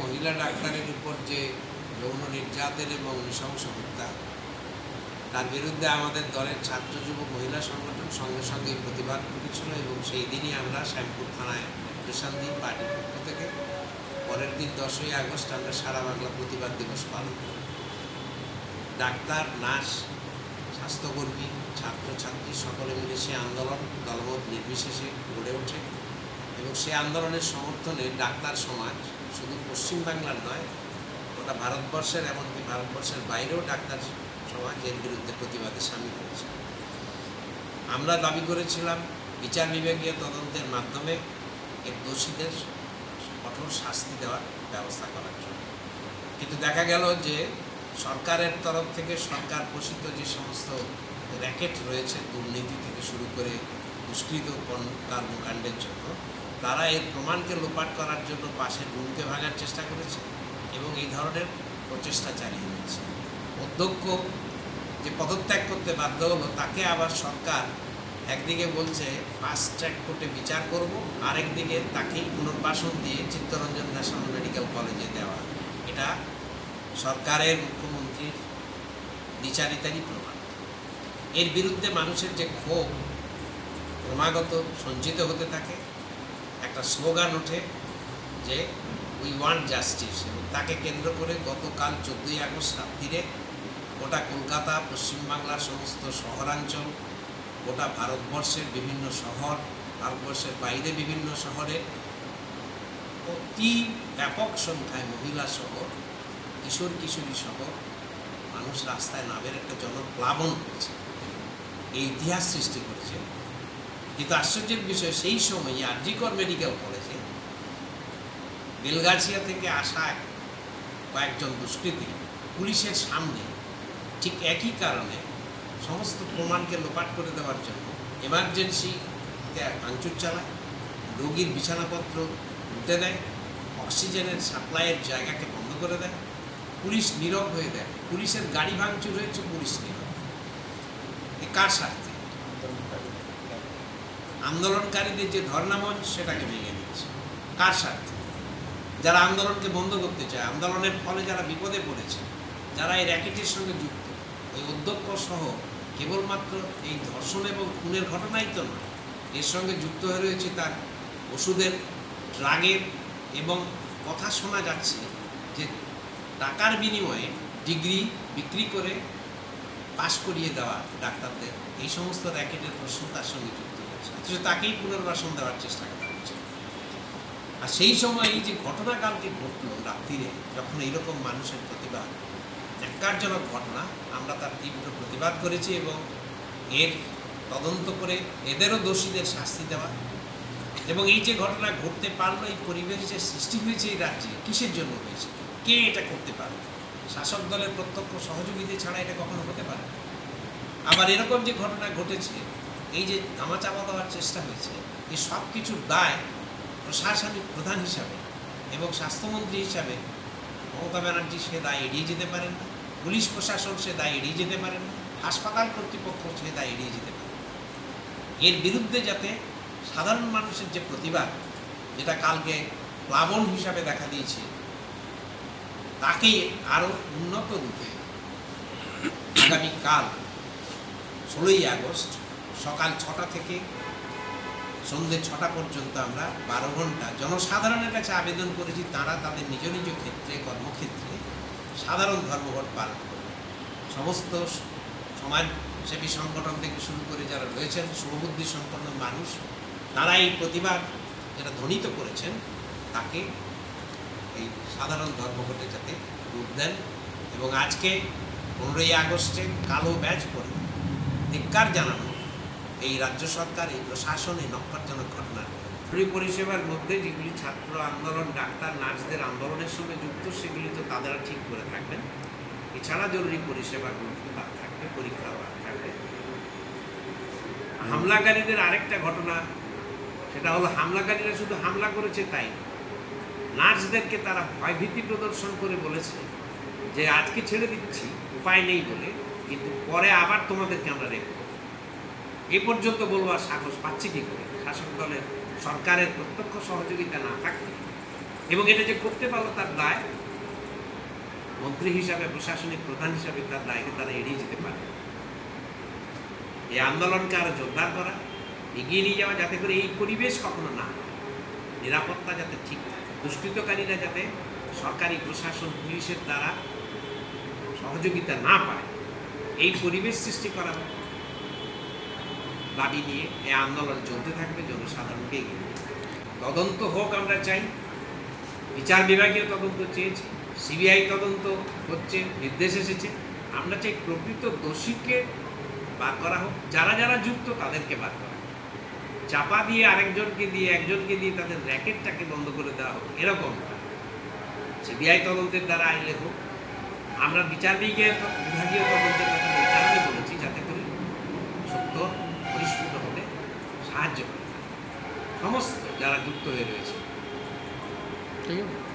মহিলা ডাক্তারের উপর যে যৌন নির্যাতন এবং নৃশংস হত্যা, তার বিরুদ্ধে আমাদের দলের ছাত্র যুব মহিলা সংগঠন সঙ্গে সঙ্গে প্রতিবাদ করেছিল এবং সেই দিনই আমরা শ্যামপুর থানায় অ্যাপ্লিকেশন দিই পার্টির পক্ষ থেকে। পরের দিন দশই আগস্ট আমরা সারা বাংলা প্রতিবাদ দিবস পালন করি। ডাক্তার, নার্স, স্বাস্থ্যকর্মী, ছাত্রছাত্রী সকলে মিলে সে আন্দোলন দলমত নির্বিশেষে গড়ে ওঠে এবং সে আন্দোলনের সমর্থনে ডাক্তার সমাজ শুধু পশ্চিমবাংলার নয়, গোটা ভারতবর্ষের, এমনকি ভারতবর্ষের বাইরেও ডাক্তার সমাজ এর বিরুদ্ধে প্রতিবাদে সামিল হয়েছে। আমরা দাবি করেছিলাম, বিচার বিভাগীয় তদন্তের মাধ্যমে এর দোষীদের কঠোর শাস্তি দেওয়ার ব্যবস্থা করার জন্য। কিন্তু দেখা গেল যে সরকারের তরফ থেকে সরকার পোষিত যে সমস্ত র্যাকেট রয়েছে, দুর্নীতি থেকে শুরু করে দুষ্কৃত কর্ম- কর্মকাণ্ডের জন্য, তারা এর প্রমাণকে লোপাট করার জন্য পাশে রুমকে ভাঙার চেষ্টা করেছে এবং এই ধরনের প্রচেষ্টা চালিয়ে যাচ্ছে অধ্যক্ষ যে পদত্যাগ করতে বাধ্য হলো, তাকে আবার সরকার একদিকে বলছে ফাস্ট ট্র্যাক কোর্টে বিচার করব আরেকদিকে তাকেই পুনর্বাসন দিয়ে চিত্তরঞ্জন ন্যাশনাল মেডিকেল কলেজে দেওয়া। এটা সরকারের মুখ্যমন্ত্রীর বিচারিতারই প্রমাণ। এর বিরুদ্ধে মানুষের যে ক্ষোভ ক্রমাগত সঞ্চিত হতে থাকে। একটা স্লোগান ওঠে যে উই ওয়ান্ট জাস্টিস এবং তাকে কেন্দ্র করে গতকাল চোদ্দোই আগস্ট রাত্রিরে গোটা কলকাতা পশ্চিমবাংলার সমস্ত শহরাঞ্চল, গোটা ভারতবর্ষের বিভিন্ন শহর, ভারতবর্ষের বাইরে বিভিন্ন শহরে অতি ব্যাপক সংখ্যায় মহিলা সহ, কিশোর কিশোরী সহ মানুষ রাস্তায় নামের একটা জনপ্লাবন করেছে এই ইতিহাস সৃষ্টি করেছে। কিন্তু আশ্চর্যের বিষয়, সেই সময় আরজিকর মেডিকেল কলেজে বেলগাছিয়া থেকে আসা কয়েকজন দুষ্কৃতী পুলিশের সামনে ঠিক একই কারণে সমস্ত প্রমাণকে লোপাট করে দেওয়ার জন্য এমার্জেন্সিতে ভাঙচুর চালায়, রোগীর বিছানাপত্র উঠে দেয়, অক্সিজেনের সাপ্লাইয়ের জায়গাকে বন্ধ করে দেয়, পুলিশ নীরব হয়ে দেয় পুলিশের গাড়ি ভাঙচুর হয়েছে, পুলিশ নীরব। কার স্বার্থে? আন্দোলনকারীদের যে ধর্নামঞ্চ সেটাকে ভেঙে দিয়েছে। কার স্বার্থে? যারা আন্দোলনকে বন্ধ করতে চায়, আন্দোলনের ফলে যারা বিপদে পড়েছে, যারা এই র্যাকেটের সঙ্গে যুক্ত ওই অধ্যক্ষ সহ কেবলমাত্র এই ধর্ষণ এবং খুনের ঘটনাই তো নয়, এর সঙ্গে যুক্ত হয়ে রয়েছে তার ওষুধের, ড্রাগের এবং কথা শোনা যাচ্ছে যে টাকার বিনিময়ে ডিগ্রি বিক্রি করে পাশ করিয়ে দেওয়া ডাক্তারদের, এই সমস্ত র্যাকেটের প্রশ্ন তার সঙ্গে যুক্ত অথচ তাকেই পুনর্বাসন দেওয়ার চেষ্টা করা হচ্ছে। আর সেই সময় এই যে ঘটনাকালটি ঘটলো রাত্রিরে, যখন এইরকম মানুষের প্রতিবাদ, ন্যাক্কারজনক ঘটনা, আমরা তার তীব্র প্রতিবাদ করেছি এবং এর তদন্ত করে এদেরও দোষীদের শাস্তি দেওয়া এবং এই যে ঘটনা ঘটতে পারল, এই পরিবেশ যে সৃষ্টি হয়েছে এই রাজ্যে, কিসের জন্য হয়েছে? কে এটা করতে পারবে শাসক দলের প্রত্যক্ষ সহযোগিতা ছাড়া এটা কখনো হতে পারে? আবার এরকম যে ঘটনা ঘটেছে এই যে ধামাচাপা দেওয়ার চেষ্টা হয়েছে এই সব কিছুর দায় প্রশাসনিক প্রধান হিসাবে এবং স্বাস্থ্যমন্ত্রী হিসাবে মমতা ব্যানার্জি সে দায় এড়িয়ে যেতে পারেন না, পুলিশ প্রশাসন সে দায় এড়িয়ে যেতে পারেন না, হাসপাতাল কর্তৃপক্ষ সে দায় এড়িয়ে যেতে পারে এর বিরুদ্ধে যাতে সাধারণ মানুষের যে প্রতিবাদ, যেটা কালকে প্লাবন হিসাবে দেখা দিয়েছে তাকে আরও উন্নত রূপে আগামীকাল ষোলোই আগস্ট সকাল ছটা থেকে সন্ধ্যে ছটা পর্যন্ত আমরা বারো ঘণ্টা জনসাধারণের কাছে আবেদন করেছি, তারা তাদের নিজ নিজ ক্ষেত্রে, কর্মক্ষেত্রে সাধারণ ধর্মঘট পালন করবে সমস্ত সমাজসেবী সংগঠন থেকে শুরু করে যারা রয়েছেন, শুভবুদ্ধি সম্পন্ন মানুষ তারা এই প্রতিবাদ যেটা ধ্বনিত করেছেন, তাকে এই সাধারণ ধর্মঘটে যাতে রূপ দেন এবং আজকে পনেরোই আগস্টে কালো ব্যাচ পরে ধিক্কার জানানো এই রাজ্য সরকার এই প্রশাসন এই নক্কারজনক ঘটনার পরিষেবার মধ্যে যেগুলি ছাত্র আন্দোলন, ডাক্তার, নার্সদের আন্দোলনের সঙ্গে যুক্ত, সেগুলি তো তারা ঠিক করে থাকবেন এছাড়া জরুরি পরিষেবাগুলো বাদ থাকবে পরীক্ষা বাদ থাকবে। হামলাকারীদের আরেকটা ঘটনা, সেটা হলো হামলাকারীরা শুধু হামলা করেছে তাই নার্সদেরকে তারা ভয়ভীতি প্রদর্শন করে বলেছে যে, আজকে ছেড়ে দিচ্ছি, উপায় নেই বলে, কিন্তু পরে আবার তোমাদেরকে আমরা রেখে। এ পর্যন্ত বলব আর সাহস পাচ্ছি কি করে? শাসক দলের সরকারের প্রত্যক্ষ সহযোগিতা না থাকলে এবং এটা যে করতে পারল তার দায়, মন্ত্রী হিসাবে, প্রশাসনিক প্রধান হিসাবে তার দায়কে তারা এড়িয়ে যেতে পারে। এই আন্দোলনকে আরও জোরদার করা, এগিয়ে নিয়ে যাওয়া যাতে করে এই পরিবেশ কখনো না হয়। নিরাপত্তা যাতে ঠিক দুষ্কৃতকারীরা যাতে সরকারি, প্রশাসন, পুলিশের দ্বারা সহযোগিতা না পায়, এই পরিবেশ সৃষ্টি করা দাবি নিয়ে এই আন্দোলন চলতে থাকবে, জনসাধারণকে এগিয়ে তদন্ত হোক আমরা চাই। বিচার বিভাগীয় তদন্ত চেয়েছি, সিবিআই তদন্ত হচ্ছে নির্দেশ এসেছে। আমরা চাই প্রকৃত দোষীকে বার করা হোক। যারা যারা যুক্ত তাদেরকে বার করা হোক। চাপা দিয়ে আরেকজনকে দিয়ে একজনকে দিয়ে তাদের র্যাকেটটাকে বন্ধ করে দেওয়া হোক, এরকম সিবিআই তদন্তের দ্বারা আইলে হোক। আমরা বিচার বিভাগীয় তদন্তের কথা সাহায্য করে সমস্ত যারা যুক্ত হয়ে রয়েছে। ঠিক আছে।